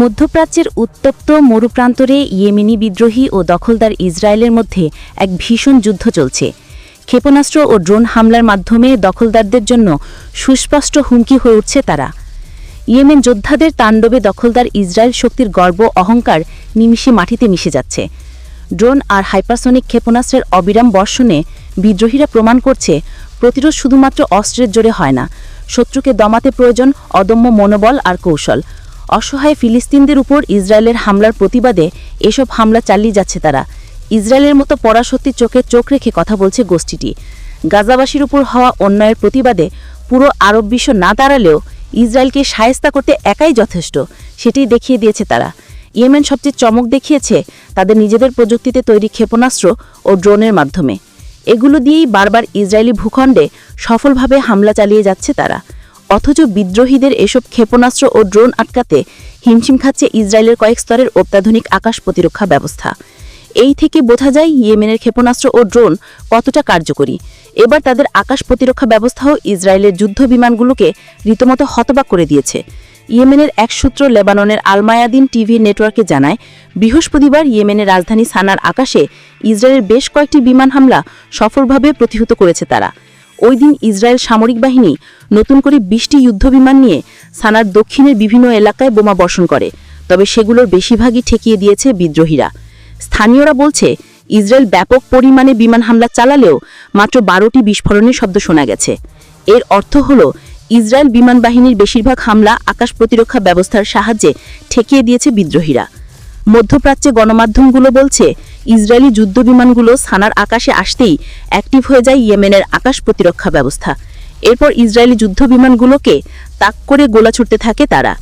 মধ্যপ্রাচ্যের উত্তপ্ত মরুপ্রান্তরে ইয়েমেনি বিদ্রোহী ও দখলদার ইসরায়েলের মধ্যে এক ভীষণ যুদ্ধ চলছে। ক্ষেপণাস্ত্র ও ড্রোন হামলার মাধ্যমে দখলদারদের জন্য সুস্পষ্ট হুমকি হয়ে উঠছে তারা। ইয়েমেন যোদ্ধাদের তাণ্ডবে দখলদার ইসরায়েল শক্তির গর্ব অহংকার নিমিষে মাটিতে মিশে যাচ্ছে। ড্রোন আর হাইপারসনিক ক্ষেপণাস্ত্রের অবিরাম বর্ষণে বিদ্রোহীরা প্রমাণ করছে, প্রতিরোধ শুধুমাত্র অস্ত্রের জোরে হয় না। শত্রুকে দমাতে প্রয়োজন অদম্য মনোবল আর কৌশল। অসহায় ফিলিস্তিনদের উপর ইসরায়েলের হামলার প্রতিবাদে এসব হামলা চালিয়ে যাচ্ছে তারা। ইসরায়েলের মতো পরাশক্তি চোখে চোখ রেখে কথা বলছে গোষ্ঠীটি। গাজাবাসীর উপর হওয়া অন্যায়ের প্রতিবাদে পুরো আরব বিশ্ব না দাঁড়ালেও ইসরায়েলকে সায়স্তা করতে একাই যথেষ্ট, সেটাই দেখিয়ে দিয়েছে তারা। ইয়েমেন সবচেয়ে চমক দেখিয়েছে তাদের নিজেদের প্রযুক্তিতে তৈরি ক্ষেপণাস্ত্র ও ড্রোনের মাধ্যমে। এগুলো দিয়েই বারবার ইসরায়েলি ভূখণ্ডে সফলভাবে হামলা চালিয়ে যাচ্ছে তারা। অথচ বিদ্রোহীদের এসব ক্ষেপণাস্ত্র ও ড্রোন আটকাতে হিমশিম খাচ্ছে ইসরায়েলের কয়েক স্তরের অত্যাধুনিক আকাশ প্রতিরক্ষা ব্যবস্থা। এই থেকে বোঝা যায় ইয়েমেনের ক্ষেপণাস্ত্র ও ড্রোন কতটা কার্যকরী। এবার তাদের আকাশ প্রতিরক্ষা ব্যবস্থাও ইসরায়েলের যুদ্ধ বিমানগুলোকে রীতিমতো হতবাক করে দিয়েছে। ইয়েমেনের এক সূত্র লেবাননের আলমায়াদিন টিভি নেটওয়ার্কে জানায়, বৃহস্পতিবার ইয়েমেনের রাজধানী সানার আকাশে ইসরায়েলের বেশ কয়েকটি বিমান হামলা সফলভাবে প্রতিহত করেছে তারা। ওই দিন ইসরায়েল সামরিক বাহিনী নতুন করে বিশটি যুদ্ধবিমান নিয়ে সানার দক্ষিণের বিভিন্ন এলাকায় বোমা বর্ষণ করে, তবে সেগুলোর বেশিরভাগই ঠেকিয়ে দিয়েছে বিদ্রোহীরা। স্থানীয়রা বলছে, ইসরায়েল ব্যাপক পরিমাণে বিমান হামলা চালালেও মাত্র বারোটি বিস্ফোরণের শব্দ শোনা গেছে। এর অর্থ হল, ইসরায়েল বিমান বাহিনীর বেশিরভাগ হামলা আকাশ প্রতিরক্ষা ব্যবস্থার সাহায্যে ঠেকিয়ে দিয়েছে বিদ্রোহীরা। মধ্যপ্রাচ্যে গণমাধ্যমগুলো বলছে ইসরায়েলি যুদ্ধবিমানগুলো সানার আকাশে আসতেই অ্যাক্টিভ হয়ে যায় ইয়েমেনের আকাশ প্রতিরক্ষা ব্যবস্থা। এরপর ইসরায়েলি যুদ্ধবিমানগুলোকে তাক করে গোলা ছুটতে থাকে তারা।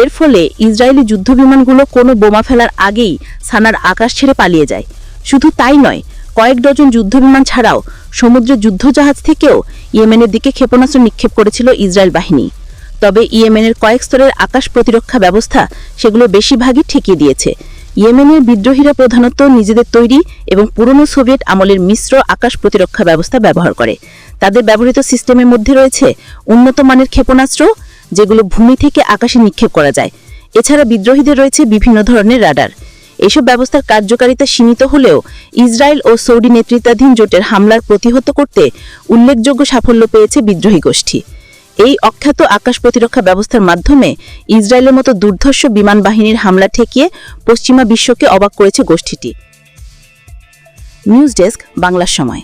এর ফলে ইসরায়েলি যুদ্ধবিমানগুলো কোনো বোমা ফেলার আগেই সানার আকাশ ছেড়ে পালিয়ে যায়। শুধু তাই নয়, কয়েক ডজন যুদ্ধবিমান ছাড়াও সমুদ্রে যুদ্ধজাহাজ থেকেও ইয়েমেনের দিকে ক্ষেপণাস্ত্র নিক্ষেপ করেছিল ইসরায়েল বাহিনী। তবে ইয়েমেনের কয়েক স্তরের আকাশ প্রতিরক্ষা ব্যবস্থা সেগুলো বেশিরভাগই ঠেকিয়ে দিয়েছে। ইয়েমেনের বিদ্রোহীরা প্রধানত নিজেদের তৈরি এবং পুরনো সোভিয়েত আমলের মিশ্র আকাশ প্রতিরক্ষা ব্যবস্থা ব্যবহার করে। তাদের ব্যবহৃত সিস্টেমের মধ্যে রয়েছে উন্নত মানের ক্ষেপণাস্ত্র, যেগুলো ভূমি থেকে আকাশে নিক্ষেপ করা যায়। এছাড়া বিদ্রোহীদের রয়েছে বিভিন্ন ধরনের রাডার। এসব ব্যবস্থার কার্যকারিতা সীমিত হলেও ইসরায়েল ও সৌদি নেতৃত্বাধীন জোটের হামলার প্রতিহত করতে উল্লেখযোগ্য সাফল্য পেয়েছে বিদ্রোহী গোষ্ঠী। এই অখ্যাত আকাশ প্রতিরক্ষা ব্যবস্থার মাধ্যমে ইসরায়েলের মতো দুর্ধর্ষ বিমান বাহিনীর হামলা ঠেকিয়ে পশ্চিমা বিশ্বকে অবাক করেছে গোষ্ঠীটি। নিউজ ডেস্ক, বাংলার সময়।